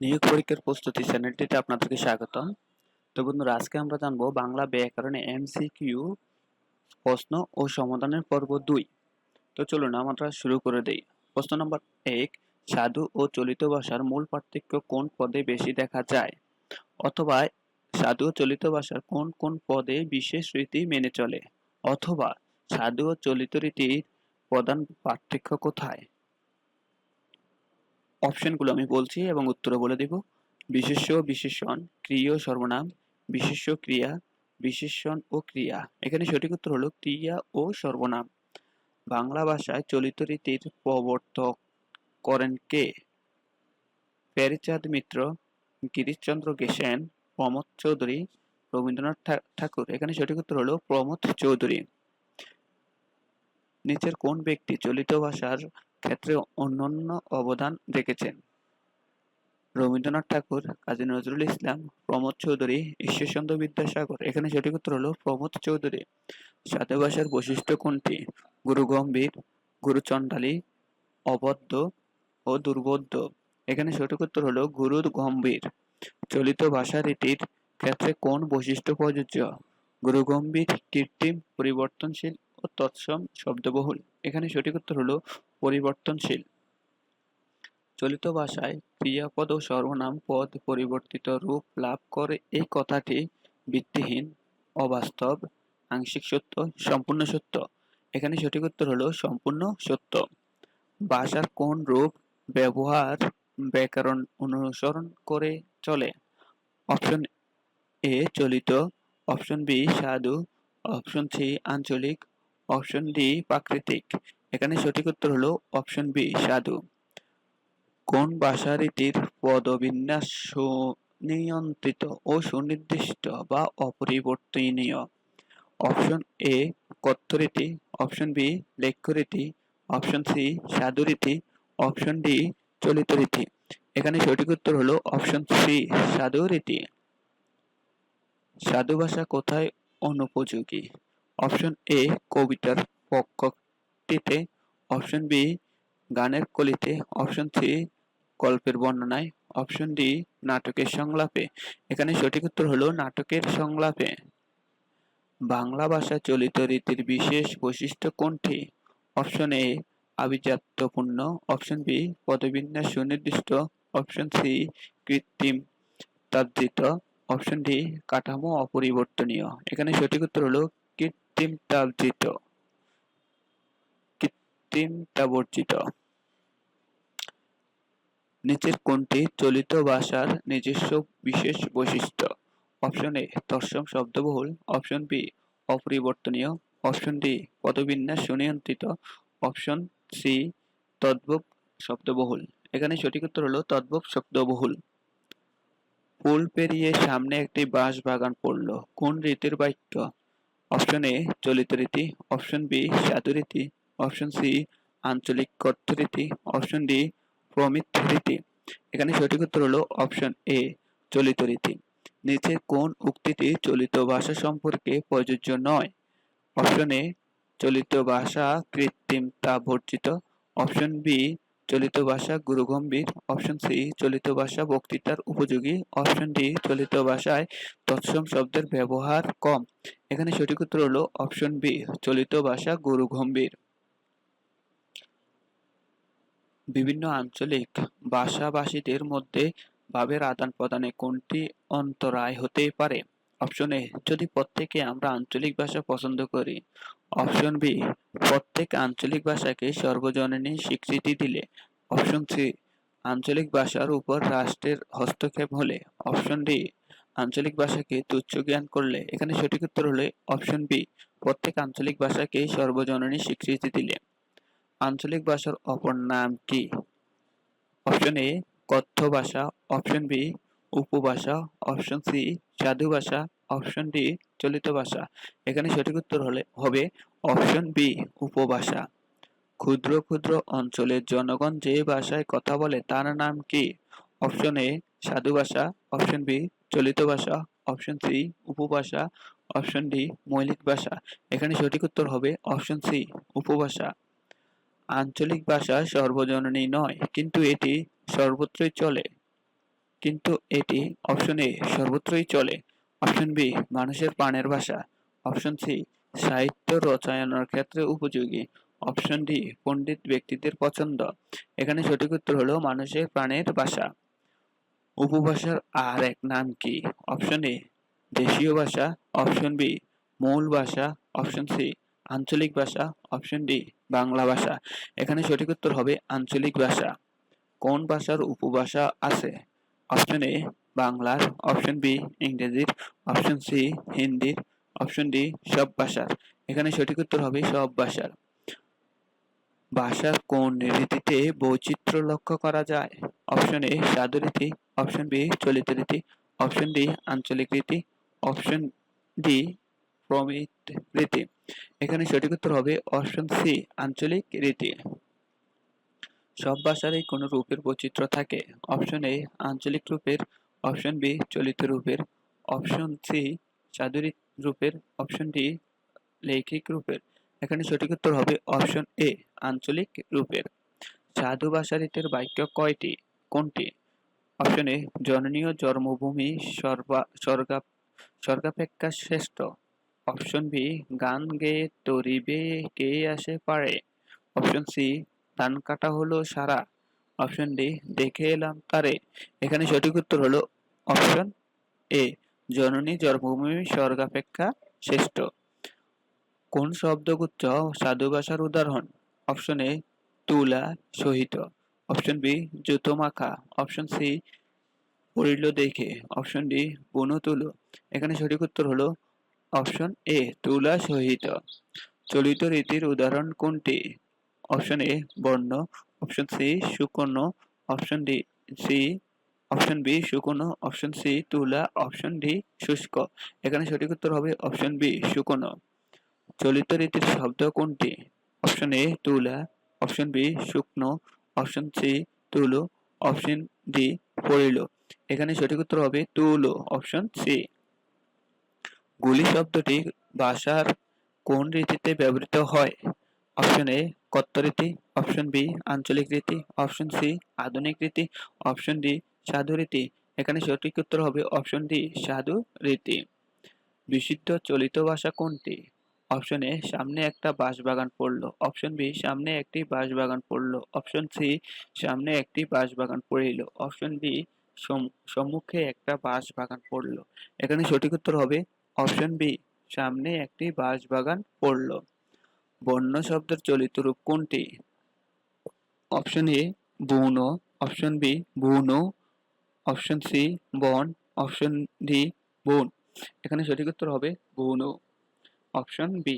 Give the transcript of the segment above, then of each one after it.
নিয়োগ পরীক্ষার প্রস্তুতি চ্যানেলটিতে আপনাদেরকে স্বাগতম। তো বন্ধুরা, আজকে আমরা জানব বাংলা ব্যাকরণে এমসিকিউ প্রশ্ন ও সমাধানের পর্ব দুই। তো চলুন, আমরা শুরু করে দেই। প্রশ্ন নম্বর এক, সাধু ও চলিত ভাষার মূল পার্থক্য কোন পদে বেশি দেখা যায়? অথবা, সাধু ও চলিত ভাষার কোন কোন পদে বিশেষ রীতি মেনে চলে? অথবা, সাধু ও চলিত রীতির প্রধান পার্থক্য কোথায়? অপশনগুলো আমি বলছি এবং উত্তরও বলে দেব। বিশেষ্য, বিশেষণ, ক্রিয়া, সর্বনাম, বিশেষ্য, ক্রিয়া, বিশেষণ ও ক্রিয়া। এখানে সঠিক উত্তর হলো ক্রিয়া ও সর্বনাম। বাংলা ভাষায় চলিত রীতির প্রবর্তক করেন কে? প্যারিচাঁদ মিত্র, গিরিশচন্দ্র গেসেন প্রমোদ চৌধুরী, রবীন্দ্রনাথ ঠাকুর। এখানে সঠিক উত্তর হলো প্রমোদ চৌধুরী। নিচের কোন ব্যক্তি চলিত ভাষার ক্ষেত্রে অনন্য অবদান রেখেছেন। রবীন্দ্রনাথ ঠাকুর, কাজী নজরুল ইসলাম, প্রমোদ চৌধুরী, ঈশ্বরচন্দ্র বিদ্যাসাগর। এখানে সঠিক উত্তর হলো প্রমোদ চৌধুরী। সাধু ভাষার বৈশিষ্ট্য কোনটি? গুরু গম্ভীর, গুরু চণ্ডালী, অবদ্ধ ও দুর্বোধ্য। এখানে সঠিক উত্তর হলো গুরু গম্ভীর। চলিত ভাষা রীতির ক্ষেত্রে কোন বৈশিষ্ট্য প্রযোজ্য? গুরু গম্ভীর কৃত্রিম পরিবর্তনশীল ও তৎসম শব্দবহুল। এখানে সঠিক উত্তর হলো পরিবর্তনশীল। চলিত ভাষায় ক্রিয়াপদ ও সর্বনাম পদ পরিবর্তিত রূপ লাভ করে এই কথাটি ভিত্তিহীন, অবাস্তব, আংশিক সত্য, সম্পূর্ণ সত্য। এখানে সঠিক উত্তর হলো সম্পূর্ণ সত্য। ভাষার কোন রূপ ব্যবহার, ব্যাকরণ অনুসরণ করে চলে? অপশন এ চলিত, অপশন বি সাধু, অপশন সি আঞ্চলিক অপশন ডি প্রাকৃতিক এখানে সঠিক উত্তর হলো অপশন বি সাধু। কোন ভাষা রীতির পদবিন্যাস সুনিয়ন্ত্রিত ও সুনির্দিষ্ট বা অপরিবর্তনীয়? অপশন এ কথ্য রীতি অপশন বি লেখ্য রীতি অপশন সি সাধু রীতি অপশন ডি চলিত রীতি এখানে সঠিক উত্তর হলো অপশন সি সাধু রীতি সাধু ভাষা কোথায় অনুপযোগী? অপশন এ কবিতার পক্ষটিতে, অপশন বি গানের কলিতে, অপশন সি গল্পের বর্ণনায়, অপশন ডি নাটকের সংলাপে। এখানে সঠিক উত্তর হলো নাটকের সংলাপে। বাংলা ভাষা চলিত রীতির বিশেষ বৈশিষ্ট্য কোনটি? অপশন এ আভিজাত্যপূর্ণ। অপশন বি পদবিন্যাস সুনির্দিষ্ট। অপশন সি কৃত্রিম তাদ্রিত অপশন ডি কাঠামো অপরিবর্তনীয়। এখানে সঠিক উত্তর হলো কৃত্রিম তার্জিত কৃত্রিম তাবর্জিত নিচের কোনটি চলিত ভাষার নিজস্ব বিশেষ বৈশিষ্ট্য। অপশন এ তৎসম শব্দবহুল। অপশন বি, অপরিবর্তনীয়। অপশন ডি, পদবিন্যাস সুনিয়ন্ত্রিত। অপশন সি, তদ্ভব শব্দবহুল। এখানে সঠিক উত্তর হলো তদ্ভব শব্দবহুল। ফুল পেরিয়ে সামনে একটি বাঁশ বাগান পড়ল। কোন রীতির বাক্য? অপশন এ চলিত রীতি অপশন বি রীতি অপশন সি আঞ্চলিক কথ্য রীতি অপশন ডি প্রমিত রীতি এখানে সঠিক উত্তর হলো অপশন এ চলিত রীতি নিচে কোন উক্তিটি চলিত ভাষা সম্পর্কে প্রযোজ্য নয়? অপশন এ চলিত ভাষা কৃত্রিমতা বর্জিত। অপশন বি চলিত ভাষা গুরুগম্ভীর অপশন সি চলিত ভাষা বক্তৃতার উপযোগী অপশন ডি চলিত ভাষায় তৎসম শব্দের ব্যবহার কম। এখানে সঠিক উত্তর হলো অপশন বি চলিত ভাষা গুরু গম্ভীর বিভিন্ন আঞ্চলিক ভাষাভাষীদের মধ্যে ভাবের আদান প্রদানে কোনটি অন্তরায় হতে পারে? অপশন এ যদি প্রত্যেকে আমরা আঞ্চলিক ভাষা পছন্দ করি, অপশন বি, প্রত্যেক আঞ্চলিক ভাষাকে সর্বজনীন স্বীকৃতি দিলে। অপশন সি, আঞ্চলিক ভাষার উপর রাষ্ট্রের হস্তক্ষেপ হলে। অপশন ডি, আঞ্চলিক ভাষাকে তুচ্ছ জ্ঞান করলে। এখানে সঠিক উত্তর হলে অপশন বি, প্রত্যেক আঞ্চলিক ভাষাকে সর্বজননী স্বীকৃতি দিলে। আঞ্চলিক ভাষার অপর নাম কি? অপশন এ, কথ্য ভাষা। অপশন বি, উপভাষা। অপশন সি, সাধু ভাষা। অপশন ডি চলিত ভাষা। এখানে সঠিক উত্তর হলে হবে অপশন বি, উপভাষা। ক্ষুদ্র ক্ষুদ্র অঞ্চলের জনগণ যে ভাষায় কথা বলে তার নাম কি? অপশন এ, সাধু ভাষা। অপশন বি, চলিত ভাষা। অপশন সি, উপভাষা। অপশন ডি, মৌলিক ভাষা। এখানে সঠিক উত্তর হবে অপশন সি, উপভাষা। আঞ্চলিক ভাষা সর্বজননী নয়, কিন্তু এটি সর্বত্রই চলে। কিন্তু এটি অপশন এ, সর্বত্রই চলে। অপশন বি মানুষের প্রাণের ভাষা। অপশন সি সাহিত্য রচনার ক্ষেত্রে উপযোগী। অপশন ডি পণ্ডিত ব্যক্তিদের পছন্দ। এখানে সঠিক উত্তর হলো মানুষের প্রাণের ভাষা। উপভাষার আর এক নাম কি? অপশন এ দেশীয় ভাষা। অপশন বি মূল ভাষা। অপশন সি আঞ্চলিক ভাষা। অপশন ডি বাংলা ভাষা। এখানে সঠিক উত্তর হবে আঞ্চলিক ভাষা। কোন ভাষার উপভাষা আছে? অপশন এ বাংলার অপশন বি ইংরেজির অপশন সি হিন্দির অপশন ডি সব ভাষার। এখানে সঠিক উত্তর হবে সব ভাষার। ভাষার কোন রীতিতে বৈচিত্র্য লক্ষ্য করা যায়? অপশন এ সাধু রীতি অপশন বি চলিত রীতি অপশন ডি আঞ্চলিক রীতি অপশন ডি প্রমিত রীতি। এখানে সঠিক উত্তর হবে অপশন সি আঞ্চলিক রীতি। সব ভাষারই কোনো রূপের বৈচিত্র্য থাকে। অপশন এ আঞ্চলিক রূপের অপশন বি চলিত রূপের, অপশন সি সাধু রূপের, অপশন ডি লেখিক রূপের। এখানে সঠিক উত্তর হবে অপশন এ, আঞ্চলিক রূপের। সাধু ভাষা রীতির বাক্য কয়টি? কোনটি? অপশন এ, জননীয় জন্মভূমি, সর্বা, স্বর্গা, স্বর্গাপেক্ষা শ্রেষ্ঠ। অপশন বি, গান গেয়ে তরিবে, কে আসে পারে। অপশন সি, ধান কাটা হলো সারা। অপশন ডি, দেখে এলাম তারে। এখানে সঠিক উত্তর হলো অপশন এ, জননী জন্মভূমি, স্বর্গাপেক্ষা শ্রেষ্ঠ। কোন শব্দগুচ্ছ সাধু ভাষার উদাহরণ? অপশন এ, তুলা, সহিত। অপশন বি জুতো মাখা অপশন সি, পড়িল দেখে। অপশন ডি বনু তুলো এখানে সঠিক উত্তর হলো অপশন এ, তুলা, সহিত। চলিত রীতির উদাহরণ কোনটি? অপশন এ, বর্ণ। অপশন সি শুকনো option D, C option B শুকনো অপশন সি তুলা। অপশন ডি শুষ্ক। এখানে সঠিক উত্তর হবে অপশন বি শুকনো চলিত রীতির শব্দ কোনটি? অপশন এ তুলা। অপশন বি শুকনো। অপশন সি তুলো। অপশন ডি পড়িল। এখানে সঠিক উত্তর হবে তুলো। অপশন সি গুলি শব্দটি ভাষার কোন রীতিতে ব্যবহৃত হয়? অপশন এ কত্ত রীতি। অপশন বি আঞ্চলিক রীতি। অপশন সি আধুনিক রীতি। অপশন ডি সাধু রীতি। এখানে সঠিক উত্তর হবে অপশন ডি সাধু রীতি। বিশুদ্ধ চলিত ভাষা কোনটি? অপশন এ সামনে একটা বাঁশবাগান পড়ল। অপশন বি সামনে একটি বাঁশবাগান পড়ল। অপশন সি সামনে একটি বাঁশবাগান পড়িল। অপশন ডি সম্মুখে একটা বাঁশবাগান পড়ল। এখানে সঠিক উত্তর হবে অপশন বি সামনে একটি বাঁশবাগান পড়ল। বন্য শব্দের চলিত রূপ কোনটি? অপশন এ বৌন। অপশন বি বৌন। অপশন সি বন অপশন ডি বন এখানে সঠিক উত্তর হবে বৌন অপশন বি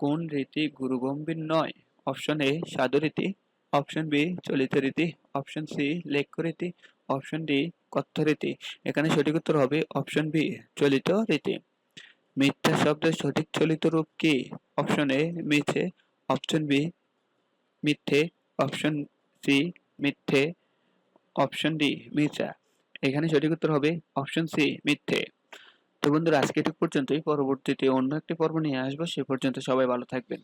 কোন রীতি গুরুগম্ভীর নয়? অপশন এ সাধু রীতি। অপশন বি চলিত রীতি। অপশন সি লেখ্য রীতি। অপশন ডি কথ্য রীতি। এখানে সঠিক উত্তর হবে অপশন বি চলিত রীতি। মিথ্যা শব্দের সঠিক চলিত রূপ কি? অপশন এ মিথ্যে। অপশন বি মিথ্যে। অপশন সি মিথ্যে। অপশন ডি মিথ্যা। এখানে সঠিক উত্তর হবে অপশন সি মিথ্যে। তো বন্ধুরা, আজকে এটুকু পর্যন্তই। পরবর্তীতে অন্য একটি পর্ব নিয়ে আসব। সে পর্যন্ত সবাই ভালো থাকবেন।